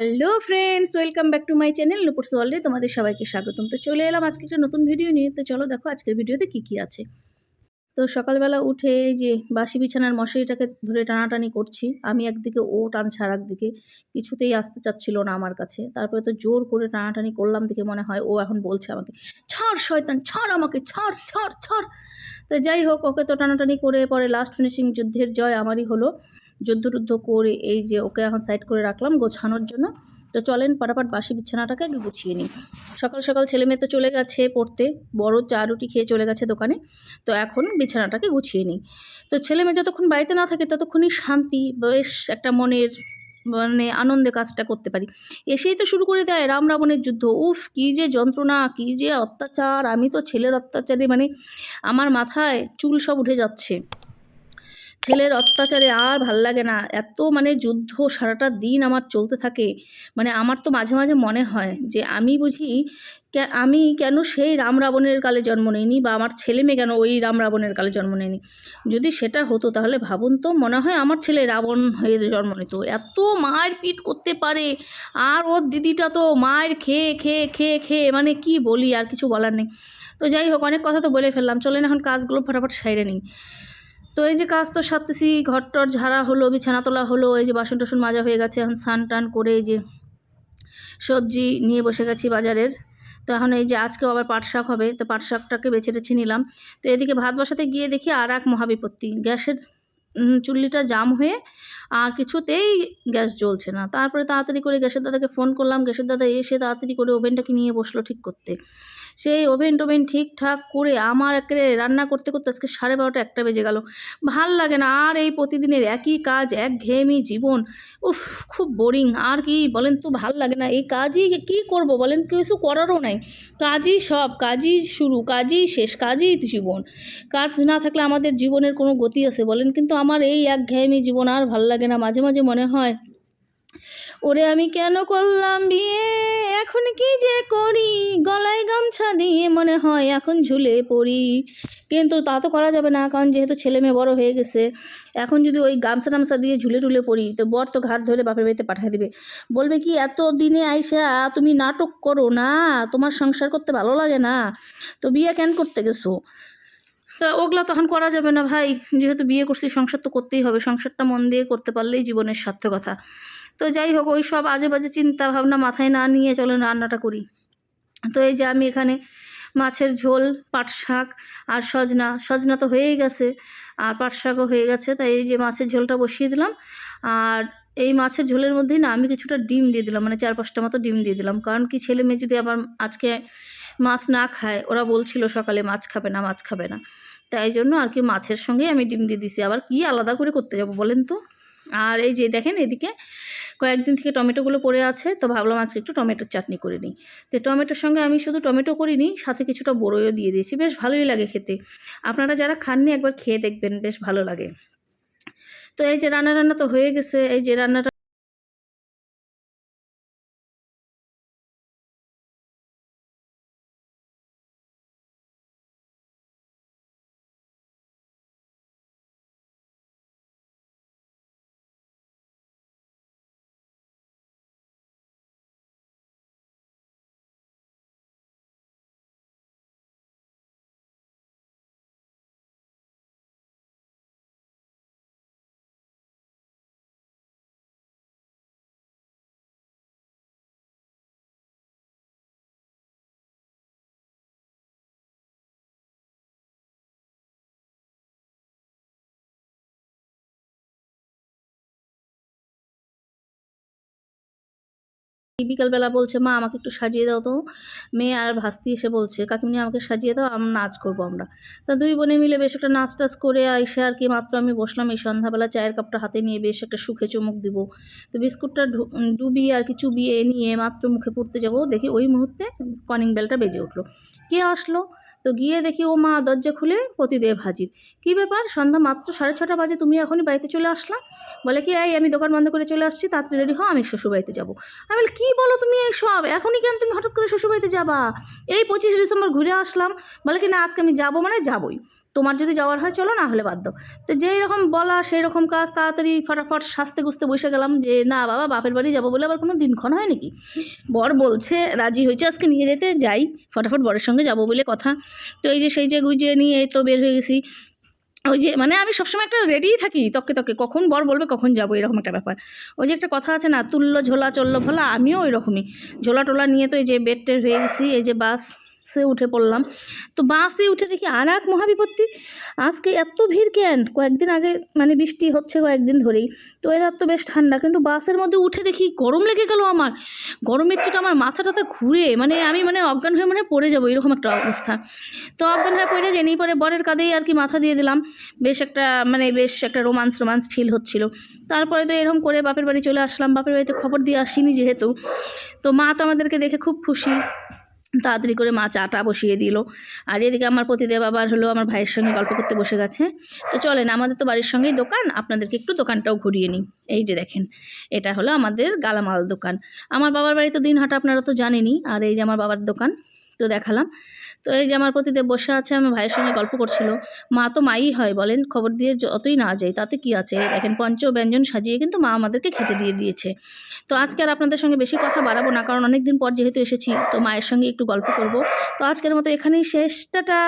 Hello friends welcome back to my channel Nupur's ওয়ার্ল্ডে তোমাদের সবাইকে স্বাগতম। তো চলে এলাম আজকে একটা নতুন ভিডিও নিয়ে। তো চলো দেখো আজকের ভিডিওতে কী কী আছে। তো সকালবেলা উঠে যে বাসি বিছানার মশারিটাকে ধরে টানাটানি করছি। আমি একদিকে, ও টানছে আর একদিকে কিছুতেই আসতে চাচ্ছিল না আমার কাছে। তারপরে তো জোর করে টানাটানি করলাম দেখে মনে হয় ও এখন বলছে আমাকে, ছাড় শয়তান, ছাড় আমাকে, ছাড় ছাড় ছাড়। তো যাই হোক, ওকে তো টানাটানি করে পরে লাস্ট ফিনিশিং যুদ্ধের জয় আমারই হলো। যুদ্ধ করে এই যে ওকে এখন সাইড করে রাখলাম গোছানোর জন্য। তো চলেন পাটাপাট বাসি বিছানাটাকে আগে গুছিয়ে নিই। সকাল সকাল ছেলে মেয়ে তো চলে গেছে পড়তে, বড় চা রুটি খেয়ে চলে গেছে দোকানে। তো এখন বিছানাটাকে গুছিয়ে নিই। তো ছেলে মেয়ে যতক্ষণ বাড়িতে না থাকে ততক্ষণই শান্তি, বেশ একটা মনের মানে আনন্দে কাজটা করতে পারি। এসেই তো শুরু করে দেয় রাম রাবণের যুদ্ধ। উফ, কী যে যন্ত্রণা, কী যে অত্যাচার। আমি তো ছেলের অত্যাচারে মানে আমার মাথায় চুল সব উঠে যাচ্ছে। ছেলের অত্যাচারে আর ভালো লাগে না। এত মানে যুদ্ধ সারাটা দিন আমার চলতে থাকে। মানে আমার তো মাঝে মাঝে মনে হয় যে আমি বুঝি আমি কেন সেই রাম রাবণের কালে জন্ম নেইনি বা আমার ছেলে মেয়ে কেন ওই রাম রাবণের কালে জন্ম নেয়নি। যদি সেটা হতো তাহলে ভাবুন তো, মনে হয় আমার ছেলে রাবণ হয়ে জন্ম নিত। এত মায়ের পিট করতে পারে। আর ওর দিদিটা তো মায়ের খেয়ে খেয়ে খেয়ে খেয়ে মানে কি বলি, আর কিছু বলার নেই। তো যাই হোক, অনেক কথা তো বলে ফেললাম। চলেন এখন কাজগুলো ফটাফট সাইরে নিই। তো এই যে কাজ তো সারতেছি ঘর টর ঝাড়া হলো, বিছানা তোলা হলো, এই যে বাসন টাসন মাজা হয়ে গেছে, এখন স্নান টান করে এই যে সবজি নিয়ে বসে গেছি বাজারের। তো এখন এই যে আজকে আবার পাট শাক হবে, তো পাট শাকটাকে বেছে টেছে নিলাম। তো এদিকে ভাত বসাতে গিয়ে দেখি আর এক মহাবিপত্তি, গ্যাসের চুল্লিটা জাম হয়ে আর কিছুতেই গ্যাস জ্বলছে না। তারপরে তাড়াতাড়ি করে গ্যাসের দাদাকে ফোন করলাম। গ্যাসের দাদা এসে তাড়াতাড়ি করে ওভেনটাকে নিয়ে বসল ঠিক করতে। সেই ওভেন টোভেন ঠিকঠাক করে আমার একেবারে রান্না করতে করতে আজকে সাড়ে বারোটা একটা বেজে গেল। ভালো লাগে না আর এই প্রতিদিনের একই কাজ এক ঘেয়েমি জীবন। উফ, খুব বোরিং আর কি বলেন তো, ভালো লাগে না। এই কাজই কি করব বলেন? কিছু করারও নাই। কাজই সব, কাজই শুরু, কাজই শেষ, কাজই জীবন। কাজ না থাকলে আমাদের জীবনের কোনো গতি আছে বলেন? কিন্তু আমার এই এক ঘেয়েমি জীবন আর ভালো লাগে না। মাঝে মাঝে মনে হয়, ওরে আমি কেন করলাম বিয়ে? এখন কি যে করি? গলায় গামছা দিয়ে মনে হয়, এখন ঝুলে পড়ি। কিন্তু তা তো করা যাবে না, কারণ যেহেতু ছেলে মেয়ে বড় হয়ে গেছে, এখন যদি ওই গামছা টামছা দিয়ে ঝুলে টুলে পড়ি, তো বর তো ঘাট ধরে বাপের বাড়িতে পাঠিয়ে দেবে। বলবে কি এত দিনে আইসা তুমি নাটক করো না, তোমার সংসার করতে ভালো লাগে না। তো বিয়ে কেন করতে গেছো? তা ওগুলা তখন করা যাবে না ভাই। যেহেতু বিয়ে করছি, সংসার তো করতেই হবে। সংসারটা মন দিয়ে করতে পারলেই জীবনের সার্থকতা তো যাই হোক, ওই সব আজে বাজে চিন্তা ভাবনা মাথায় না নিয়ে চলো রান্নাটা করি। তো এই যে আমি এখানে মাছের ঝোল, পাট শাক আর সজনা। সজনা তো হয়েই গেছে, আর পাট শাকও হয়ে গেছে। তাই এই যে মাছের ঝোলটা বসিয়ে দিলাম। আর এই মাছের ঝোলের মধ্যেই না আমি কিছুটা ডিম দিয়ে দিলাম মানে চার পাঁচটা মতো ডিম দিয়ে দিলাম। কারণ কি ছেলে মেয়ে যদি আবার আজকে মাছ না খায়, ওরা বলছিল সকালে মাছ খাবে না, মাছ খাবে না। তাই জন্য আর কি মাছের সঙ্গেই আমি ডিম দিয়ে দিছি। আবার কি আলাদা করে করতে যাব বলেন তো? আর এই যে দেখেন এদিকে কয়েকদিন থেকে টমেটোগুলো পড়ে আছে, তো ভাবলাম আজকে একটু টমেটোর চাটনি করে নিই। তো টমেটোর সঙ্গে আমি শুধু টমেটো করিনি, সাথে কিছুটা বড়ইও দিয়ে দিয়েছি। বেশ ভালোই লাগে খেতে। আপনারা যারা খাননি একবার খেয়ে দেখবেন, বেশ ভালো লাগে। তো এই যে রান্না রান্না তো হয়ে গেছে এই যে রান্নাটা বিকালবেলা বলছে, মা, আমাকে একটু সাজিয়ে দাও তো। মেয়ে আর ভাস্তি এসে বলছে, কাকিমনি, আমাকে সাজিয়ে দাও আমরা নাচ করব আমরা। তা দুই বোনে মিলে বেশ একটা নাচ টাচ করে আইসে আর কি মাত্র আমি বসলাম, এই সন্ধ্যাবেলা চায়ের কাপটা হাতে নিয়ে বেশ একটা সুখে চুমুক দিব। তো বিস্কুটটা ডুবিয়ে আর কি চুবিয়ে নিয়ে মাত্র মুখে পড়তে যাব, দেখি ওই মুহূর্তে কনিং বেলটা বেজে উঠল। কে আসলো? তো গিয়ে দেখি, ও মা, দরজা খুলে পতিদেব হাজির। কী ব্যাপার? সন্ধ্যা মাত্র সাড়ে ছটা বাজে, তুমি এখনই বাড়িতে চলে আসলা? বলে কি, এই, আমি দোকান বন্ধ করে চলে আসছি, তাড়াতাড়ি রেডি হও, আমি শ্বশুরবাড়িতে যাব। আমি বলি, কী বলো তুমি এই সব এখনই কেন তুমি হঠাৎ করে শ্বশুরবাড়িতে যাবা? এই পঁচিশ ডিসেম্বর ঘুরে আসলাম। বলে কি, না, আজকে আমি যাব মানে যাবোই। তোমার যদি যাওয়ার হয়, চলো, না হলে বাধ্য তো যেই রকম বলা, সেই রকম কাজ, তাড়াতাড়ি ফটাফট সাজতে গুছতে বসে গেলাম যে, না, বাবা, বাপের বাড়ি যাব বলে আবার কোনো দিনক্ষণ হয় নাকি? বর বলছে, রাজি হয়েছে আজকে নিয়ে যেতে, যাই। ফটাফট বরের সঙ্গে যাব বলে কথা। তো এই যে সেই যে গুজিয়ে নিয়ে তো বের হয়ে গেছি। ওই যে মানে আমি সবসময় একটা রেডিই থাকি তককে তককে কখন বর বলবে, কখন যাব, এরকম একটা ব্যাপার। ওই যে একটা কথা আছে না তুললো ঝোলা চলল ভোলা আমিও ওই রকমই ঝোলা টোলা নিয়ে তো এই যে বেড টের হয়ে গেছি, এই যে বাস। সে উঠে পড়লাম। তো বাসে উঠে দেখি আর এক মহাবিপত্তি। আজকে এত ভিড় কেন? কয়েকদিন আগে মানে বৃষ্টি হচ্ছে কয়েকদিন ধরেই। তো ওয়েদার তো বেশ ঠান্ডা, কিন্তু বাসের মধ্যে উঠে দেখি গরম লেগে গেল আমার। গরমের চোট আমার মাথা টাথা ঘুরে মানে আমি মানে অজ্ঞান হয়ে মানে পড়ে যাব, এরকম একটা অবস্থা। তো অজ্ঞান হয়ে পড়ে জেনেই পরে বরের কাঁধেই আর কি মাথা দিয়ে দিলাম। বেশ একটা মানে বেশ একটা রোমান্স রোমান্স ফিল হচ্ছিল। তারপরে তো এরকম করে বাপের বাড়ি চলে আসলাম। বাপের বাড়িতে খবর দিয়ে আসিনি যেহেতু। তো মা তো আমাদেরকে দেখে খুব খুশি। তাড়াতাড়ি করে মা চাটা বসিয়ে দিল। আর এদিকে আমার প্রতিদেব আবার হলো আমার ভাইয়ের সঙ্গে গল্প করতে বসে গেছে। তো চলেন, আমাদের তো বাড়ির সঙ্গেই দোকান, আপনাদেরকে একটু দোকানটাও ঘুরিয়ে নিই। এই যে দেখেন, এটা হলো আমাদের গালামাল দোকান। আমার বাবার বাড়ি তো দিন হাটা আপনারা তো জানেনই, আর এই যে আমার বাবার দোকান তো দেখালাম। তো এই যে আমার প্রতিদেব বসে আছে, আমার ভাইয়ের সঙ্গে গল্প করছিল। মা তো মাই হয় বলেন, খবর দিয়ে যতই না যাই তাতে কি আছে? দেখেন পঞ্চ ব্যঞ্জন সাজিয়ে কিন্তু মা আমাদেরকে খেতে দিয়ে দিয়েছে। তো আজকে আর আপনাদের সঙ্গে বেশি কথা বাড়াবো না, কারণ অনেকদিন পর যেহেতু এসেছি, তো মায়ের সঙ্গে একটু গল্প করব। তো আজকের মতো এখানেই শেষ টাটা